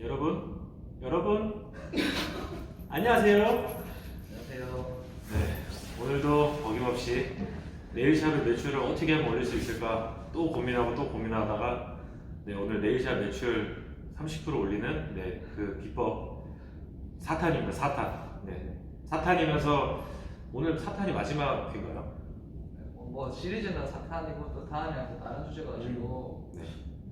여러분, 여러분, 안녕하세요. 안녕하세요. 네, 오늘도 어김없이 네일샵의 매출을 어떻게 하면 올릴 수 있을까 또 고민하고 또 고민하다가 네, 오늘 네일샵 매출 30% 올리는 네, 그 비법 사탄입니다. 사탄. 네, 사탄이면서 오늘 사탄이 마지막인가요? 뭐, 뭐 시리즈는 사탄이고 또 다음에 또 다른 주제 가지고 네.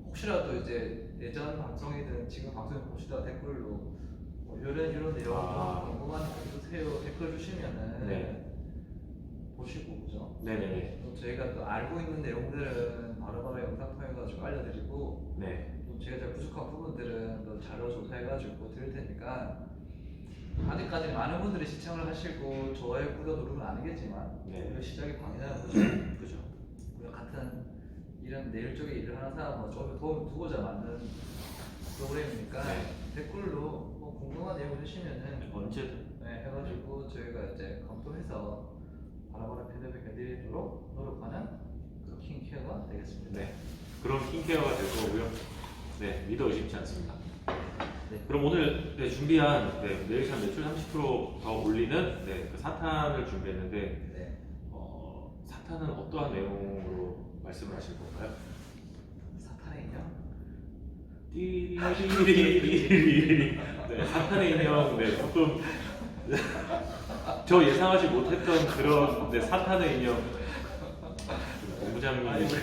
혹시라도 이제 예전 방송이든 지금 방송 보시다가 댓글로 뭐 이런 이런 내용 아. 좀 궁금한 거 있으세요 댓글 주시면은 네. 보시고 그죠? 네네네. 또 저희가 또 알고 있는 내용들은 바로바로 영상 통해 가지고 알려드리고 네. 또 제가 잘 부족한 부분들은 또 자료 조사해가지고 드릴 테니까 아직까지 많은 분들이 시청을 하시고 좋아요 구독 누르면 아니겠지만 네. 우리가 시작이 방이잖아요 그죠? 그죠. 우리가 같은 이런 내일 쪽에 일을 하는 사람 뭐 조금 도움 두고자 만든 프로그램이니까 네. 댓글로 뭐 궁금한 내용 주시면은 언제든. 네, 해가지고 저희가 이제 검토해서 바로바로 피드백 해드리도록 노력하는 그 킹케어가 되겠습니다. 네. 그런 킹케어가 될 거고요. 네, 믿어 의심치 않습니다. 네. 그럼 오늘 네, 준비한 네, 네일샵 매출 30%더 올리는 네, 그 사탄을 준비했는데 네. 어, 사탄은 어떠한 내용으로 말씀을 하실 건가요? 사탄의 인형? 띠리리리리리 네, 사탄의 인형 네, 조금 저 예상하지 못했던 그런 네, 사탄의 인형 본부장님 아니 우리,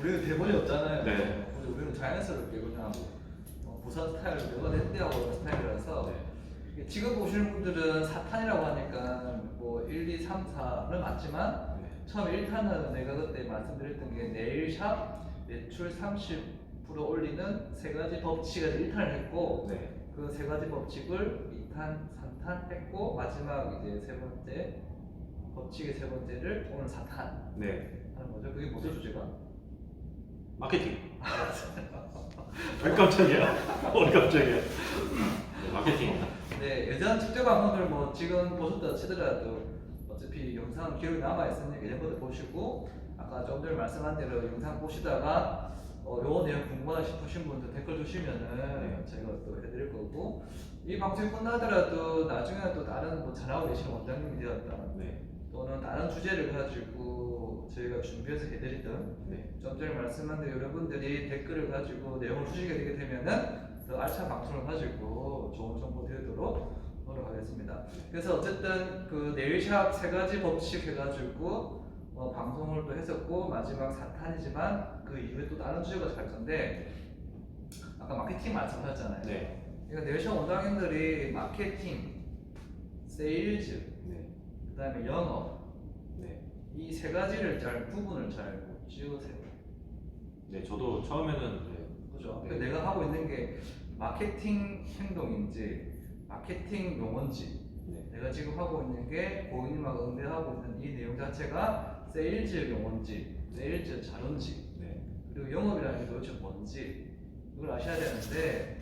우리는 대본이 없잖아요. 네. 우리, 우리는 자연스럽게 그냥 어, 부산 스타일로 내가 낸대하고 하는 스타일이라서 네. 지금 보시는 분들은 사탄이라고 하니까 뭐 1, 2, 3, 4는 맞지만 네. 처음 1탄은 내가 그때 말씀드렸던 게 네일샵 매출 30% 올리는 세 가지 법칙을 1탄을 했고 네. 그 세 가지 법칙을 2탄, 3탄 했고 마지막 이제 세 번째 법칙의 세 번째를 오늘 4탄 네. 하는 거죠. 그게 뭐죠 주제가? 마케팅. 왜 깜짝이야? 어 깜짝이야. 네, 마케팅입니다. 네, 예전 축제 방송들 뭐 지금 보셨다 치더라도 어차피 영상 기록이 남아 있으니까 예전부터 보시고 아까 좀 전에 말씀한 대로 영상 보시다가 어, 요 내용 궁금하다 싶으신 분들 댓글 주시면은 네. 저희가 또 해드릴 거고 이 방송이 끝나더라도 나중에 또 다른 뭐 잘하고 계시는 원장님이 되었다 네. 또는 다른 주제를 가지고 저희가 준비해서 해드리든 네. 좀 전에 말씀한 대로 여러분들이 댓글을 가지고 내용을 주시게 되게 되면은 더 알찬 방송을 가지고 좋은 정보 드리도록 노력하겠습니다. 그래서 어쨌든 그 네일샵 세 가지 법칙 해가지고 어, 방송을 또 했었고 마지막 사탄이지만 그 이후에 또 다른 주제가 갈 건데 아까 마케팅 말씀하셨잖아요. 네. 그러니까 네일샵 원장님들이 마케팅, 세일즈, 네. 그다음에 영업 네. 이 세 가지를 잘 구분을 잘 못 지으세요. 네. 저도 처음에는 네. 그죠? 네. 근데 내가 하고 있는 게 마케팅 행동인지 마케팅 용어인지 네. 내가 지금 하고 있는 게 고객님하고 응대하고 있는 이 내용 자체가 세일즈 용어인지 세일즈 자료인지 네. 그리고 영업이라는 게 도대체 뭔지 이걸 아셔야 되는데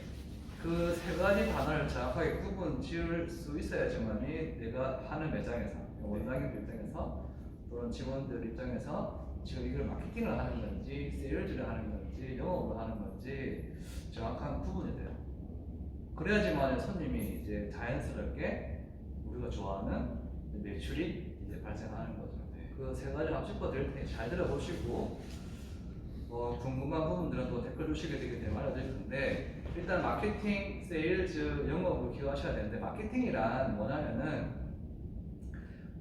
그 세 가지 단어를 정확하게 구분 지을 수 있어야지만이 내가 하는 매장에서 원장님 입장에서 또는 직원들 입장에서 지금 이걸 마케팅을 하는 건지 세일즈를 하는 건지 영업을 하는 건지 정확한 구분이 돼요. 그래야지만 손님이 이제 자연스럽게 우리가 좋아하는 매출이 이제 발생하는 거죠. 그 세 가지 한번 짚어드릴 테니 잘 들어보시고 뭐 궁금한 부분들은 또 댓글 주시게 되게 되면 알려드릴 텐데 일단 마케팅, 세일즈, 영업을 기억하셔야 되는데 마케팅이란 뭐냐면은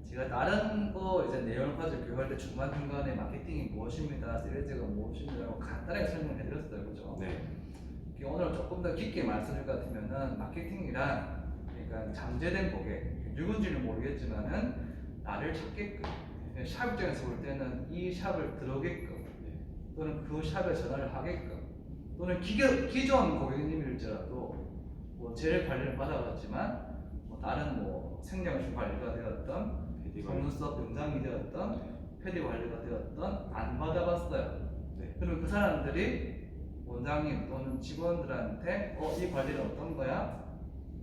제가 다른 거 이제 내용을 가지고 교육할 때 중간중간에 마케팅이 무엇입니다, 세일즈가 무엇입니다라고 간단하게 설명해 드렸어요. 그죠? 네. 오늘 조금 더 깊게 것 같으면은 마케팅이란 그러니까 잠재된 고객 누군지는 모르겠지만은 나를 찾게끔 샵 입장에서 볼 때는 이 샵을 들어오게끔 네. 또는 그 샵에 전화를 하게끔 또는 기겨, 기존 고객님일지라도 뭐 재래 관리를 받아봤지만 뭐 다른 뭐 생명수 관리가 되었던 속눈썹 영상이 되었던 네. 패디 관리가 되었던 안 받아봤어요. 네. 그러면 그 사람들이 원장님 또는 직원들한테 어, 이 관리는 어떤 거야?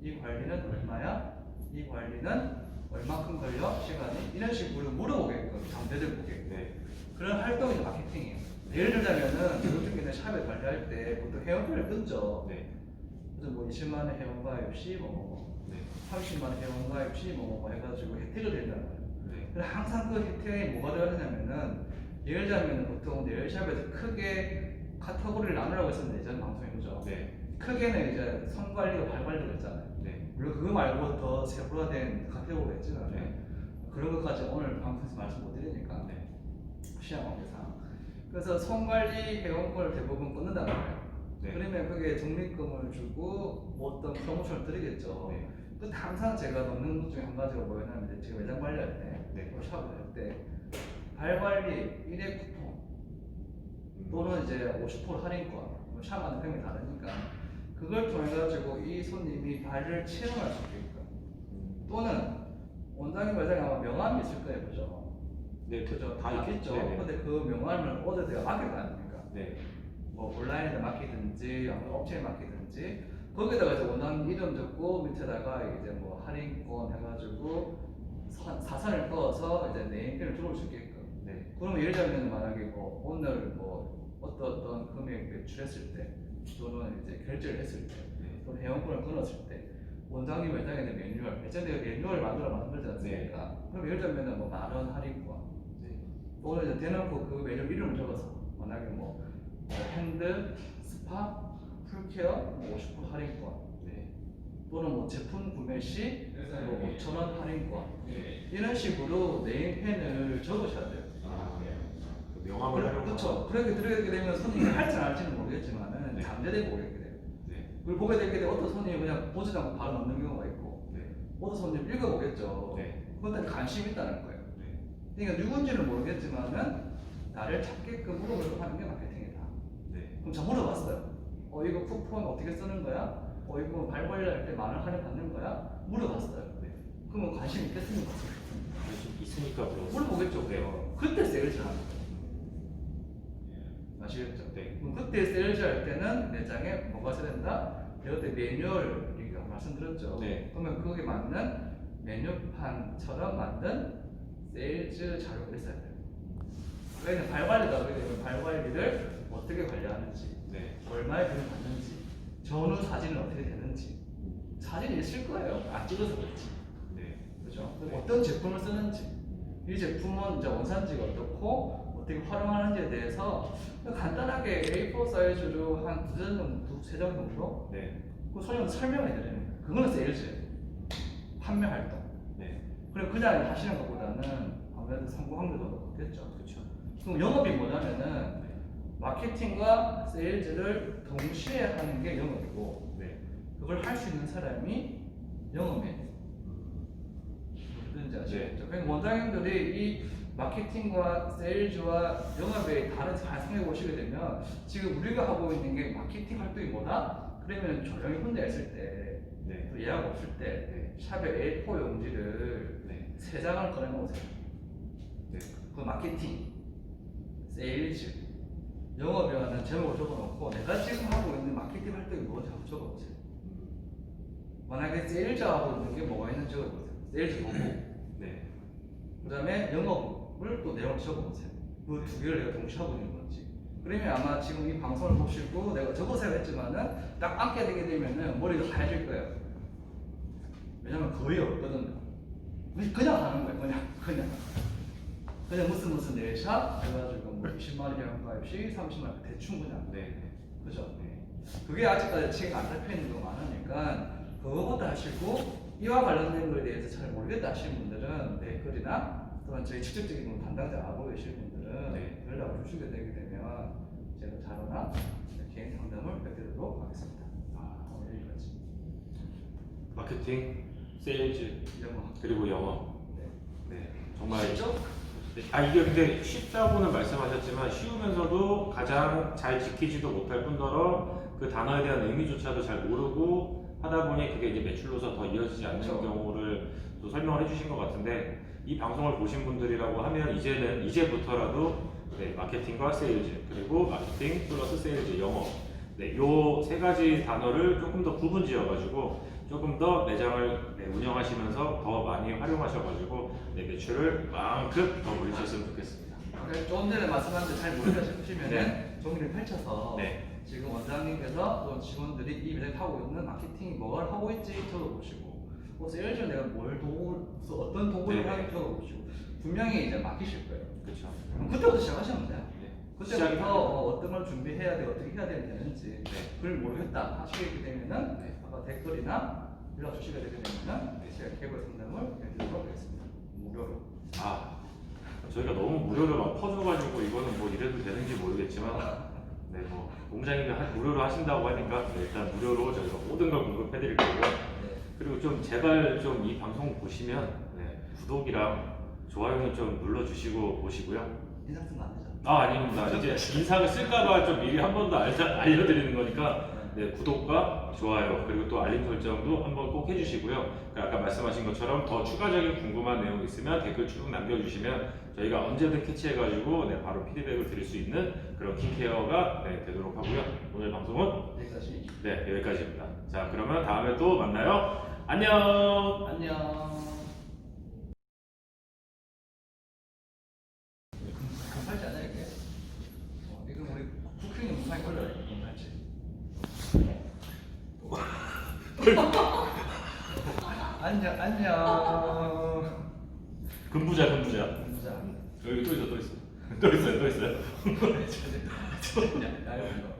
이 관리는 얼마야? 이 관리는 얼마큼 걸려? 시간이? 이런 식으로 물어보게끔 잠재적 고객 네. 그런 활동이 마케팅이에요 예를 들자면은 요즘 있는 샵에 관리할 때 보통 헤어드를 끊죠 네. 그래서 뭐 20만 원 회원가입 시 뭐뭐 네. 30만 원 회원가입 시 뭐뭐 해가지고 혜택을 거예요. 네. 근데 항상 그 혜택이 뭐가 들어가냐면은 예를 들자면 보통 네일샵에서 크게 카테고리를 나누라고 했었는데 예전 방송에 그죠? 네. 크게는 이제 선 관리와 발 관리가 있잖아요. 네. 물론 그거 말고 더 세분화된 카테고리가 있지만 네. 그런 것까지 오늘 방송에서 말씀 못 드리니까 네. 시간 관계상 그래서 손 관리 회원권을 대부분 끊는단 말이에요. 네. 그러면 그게 적립금을 주고 뭐 어떤 프로모션을 드리겠죠. 네. 그 항상 제가 넣는 것 중에 한 가지가 뭐였냐면 제가 매장 관리할 때, 네. 뭐 샵을 할 때, 발 관리 1회 쿠폰 또는 이제 50% 할인권, 뭐 샵마다 금액이 다르니까 그걸 통해 가지고 이 손님이 발을 체험할 수 있게끔 음. 또는 원장님 매장에 아마 명함이 있을 거예요, 그죠? 네. 그죠? 다 있겠죠. 네. 네. 근데 그 명함을 얻어야 맡길 거 아닙니까? 네. 뭐 온라인에 맡기든지 아니면 업체에 맡기든지 거기다가 이제 원하는 이름 적고 밑에다가 이제 뭐 할인권 해가지고 선- 사선을 떠서 이제 네임펜을 들어올 수 있게끔 네. 그러면 예를 들면 만약에 뭐 오늘 뭐 어떤 어떤 금액 매출했을 때 또는 이제 결제를 했을 때 네. 또는 회원권을 끊었을 때 원장님 매장에 있는 매뉴얼 예전에 매뉴얼 만들어 만들지 않습니까? 그럼 예를 들면 뭐만 원 할인권 네. 또는 이제 대놓고 그 매뉴얼 이름을 적어서 만약에 뭐 어, 핸드, 스파, 풀케어 뭐50% 할인권 네. 또는 뭐 제품 구매 시 뭐 5,000원 할인권 네. 이런 식으로 네임펜을 적으셔야 돼요. 그래, 활용하고. 그렇죠. 그렇게 들어가게 되면 손님이 할지 안 할지는 모르겠지만은 네. 잠재되고 오게 돼요. 네. 그걸 보게 되게 되면 어떤 손님이 그냥 보지도 않고 바로 넣는 경우가 있고 네. 어떤 손님 읽어보겠죠. 네. 그것에 관심이 있다는 거예요. 네. 그러니까 누군지는 모르겠지만은 나를 찾게끔 물어보려고 하는 게 마케팅이다. 네. 그럼 저 물어봤어요. 어 이거 쿠폰 어떻게 쓰는 거야? 어 이거 발 관리할 때 만원 할인 받는 거야? 물어봤어요. 네. 그러면 관심 있겠습니까? 있으니까 물어보죠. 물어보겠죠. 네. 그때 세일즈 하는 거예요. 아시겠죠? 네. 그럼 그때 세일즈 할 때는 매장에 뭐가 있어야 된다? 그때 매뉴얼 우리가 말씀드렸죠. 네. 그러면 거기에 맞는 메뉴판처럼 만든 세일즈 자료가 있어야 돼요. 그러니까 발관리다 되면 발관리를 어떻게 관리하는지 네. 얼마에 돈을 받는지 전후 사진은 어떻게 되는지 사진이 있을 거예요 안 찍어서 그렇지 네. 그죠? 네. 어떤 제품을 쓰는지 이 제품은 이제 원산지가 어떻고 어떻게 활용하는지에 대해서 간단하게 A4 사이즈로 한 두세 장, 두세 장 정도 네. 그 소녀한테 설명해 거예요 그거는 세일즈예요 판매 활동 네. 그리고 그냥 하시는 것보다는 아무래도 성공 확률이 더 높겠죠 그렇죠. 그럼 영업이 뭐냐면은 마케팅과 세일즈를 동시에 하는 게 영업이고 네. 그걸 할 수 있는 사람이 영업이에요. 누군지 아시겠죠? 그러니까 원장님들이 이 마케팅과 세일즈와 영업의 다른 가상에 보시게 되면 지금 우리가 하고 있는 게 마케팅 활동이 뭐다? 그러면 조용히 혼자 있을 때, 네. 또 예약 없을 때, 샵에 A4 용지를 네. 세 장을 꺼내 놓으세요. 네. 그 마케팅, 세일즈, 영업이라는 제목을 적어놓고 내가 지금 하고 있는 마케팅 활동이 뭔지 한번 적어보세요. 만약에 세일즈 하고 있는 게 뭐가 있는지 적어보세요. 세일즈 보고 네. 그 다음에 영업 을 또 내용을 적어보세요. 그 두 개를 내가 동시에 하고 있는 건지. 그러면 아마 지금 이 방송을 보시고 내가 적어서 했지만은 딱 앉게 되게 되면은 머리가 하얘질 거예요. 왜냐면 거의 없거든요. 그냥 하는 거예요. 그냥 그냥 그냥 무슨 무슨 네일샵 해가지고 뭐 20만 원 회원가입 시 30만 원 대충 그냥 네. 그죠? 네. 그게 아직까지 책이 안 잡혀 있는 거 많으니까 그거부터 하시고 이와 관련된 거에 대해서 잘 모르겠다 하시는 분들은 댓글이나 또는 저희 직접적인 뭐 담당자 알고 계실 분들은 네. 연락을 주시게 되게 되면 제가 자료나 개인 상담을 해드리도록 하겠습니다. 아, 오늘 여기까지. 마케팅, 세일즈, 영어. 그리고 영어. 네. 네. 정말 쉽죠? 아 이게 근데 쉽다고는 말씀하셨지만 쉬우면서도 가장 잘 지키지도 못할 뿐더러 그 단어에 대한 의미조차도 잘 모르고 하다 보니 그게 이제 매출로서 더 이어지지 않는 그렇죠. 경우를 또 설명을 해주신 것 같은데 이 방송을 보신 분들이라고 하면 이제는 이제부터라도 네, 마케팅과 세일즈 그리고 마케팅 플러스 세일즈 영어 네, 요세 가지 단어를 조금 더 구분 지어가지고 조금 더 매장을 네, 운영하시면서 더 많이 활용하셔가지고 네, 매출을 만큼 더 올리셨으면 좋겠습니다. 그래, 조금 전에 말씀하셨는데 잘 모르겠다 싶으시면 네. 종이를 펼쳐서 네. 지금 원장님께서 또 직원들이 이 매장에 하고 있는 마케팅이 뭘 하고 있지 적어보시고 그래서 예를 들어 내가 뭘 도구, 어떤 도구를 네네. 하는지 적어보시고 분명히 이제 맡기실 거예요. 그렇죠. 그럼 그때부터 시작하시면 돼요. 네. 그때부터 어, 어떤 걸 준비해야 돼, 어떻게 해야 되는지 네. 그걸 모르겠다 하시게 되면은 네. 아까 댓글이나 연락 주시게 되게 되면은 제가 개별 상담을 해드리도록 하겠습니다. 무료로. 아 저희가 너무 무료로 막 퍼줘가지고 이거는 뭐 이래도 되는지 모르겠지만 네뭐 공장님이 하- 무료로 하신다고 하니까 네, 일단 무료로 저희가 모든 걸 공급해드릴 거고요. 네. 그리고 좀 제발 좀 이 방송 보시면 네, 구독이랑 좋아요는 좀 눌러주시고 보시고요. 인상 쓰면 안 되죠. 아 아닙니다. 이제 인상을 쓸까봐 좀 미리 한 번 더 알려드리는 거니까 네, 구독과 좋아요 그리고 또 알림 설정도 한번 꼭 해주시고요. 그 아까 말씀하신 것처럼 더 추가적인 궁금한 내용 있으면 댓글 쭉 남겨주시면 저희가 언제든 캐치해가지고 네, 바로 피드백을 드릴 수 있는 그런 킹케어가 네, 되도록 하고요. 오늘 방송은. 네 여기까지입니다. 자 그러면 다음에 또 만나요. 안녕. 안녕. 어, 우리 쿠킹이 금팔찌. 안녕 안녕. 금부자 금부자. 진짜. 여기 또 있어 또 있어 또 있어요 또 있어요. 야, 야, 이거.